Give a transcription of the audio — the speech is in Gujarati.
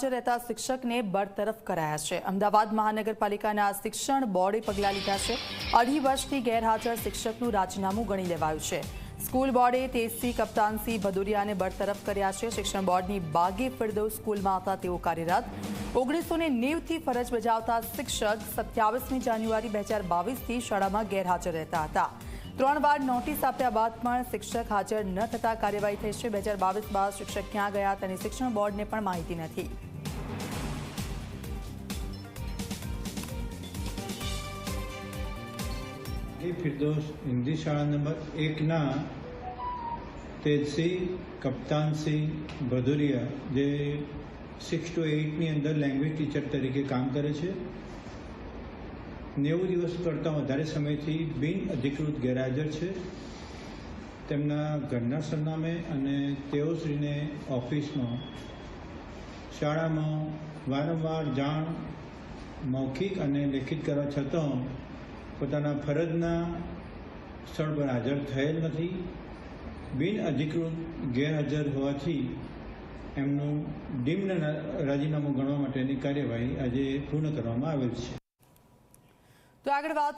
ગેરહાજર રહેતા શિક્ષકને બરતરફ કરાયા છે. અમદાવાદ મહાનગરપાલિકાના શિક્ષણ બોર્ડે પગલાં લીધા છે. અઢી વર્ષથી ગેરહાજર શિક્ષકનું રાજીનામું ગણી લેવાયું છે. સ્કૂલ બોર્ડે તેજસિંહ કપ્તાનસિંહ ભદુરિયાને બરતરફ કર્યા છે. શિક્ષણ બોર્ડની બાગે ફિરદો સ્કૂલમાં હતા તેઓ કાર્યરત. ઓગણીસો ને નેવથી ફરજ બજાવતા શિક્ષક સત્યાવીસમી જાન્યુઆરી બે હજાર બાવીસથી શાળામાં ગેરહાજર રહેતા હતા. ત્રણ વાર નોટિસ આપ્યા બાદ પણ શિક્ષક હાજર ન થતા કાર્યવાહી થઈ છે. બે હજાર બાવીસ બાદ શિક્ષક ક્યાં ગયા તેની શિક્ષણ બોર્ડને પણ માહિતી નથી. એ ફિરદોસ હિન્દી શાળા નંબર એકના તેજસિંહ કપ્તાનસિંહ ભદુરિયા જે સિક્સ ટુ એઇટની અંદર લેંગ્વેજ ટીચર તરીકે કામ કરે છે. નેવું દિવસ કરતાં વધારે સમયથી બિન અધિકૃત ગેરહાજર છે. તેમના ઘરના સરનામે અને તેઓશ્રીને ઓફિસમાં, શાળામાં વારંવાર જાણ, મૌખિક અને લેખિત કરવા છતાં પોતાના ફરજના સ્થળ પર હાજર થયેલ નથી. બિન અધિકૃત ગેરહાજર હોવાથી એમનું ડીમ્ડ રાજીનામું ગણવા માટેની કાર્યવાહી આજે પૂર્ણ કરવામાં આવેલ છે. તો આગળ વાત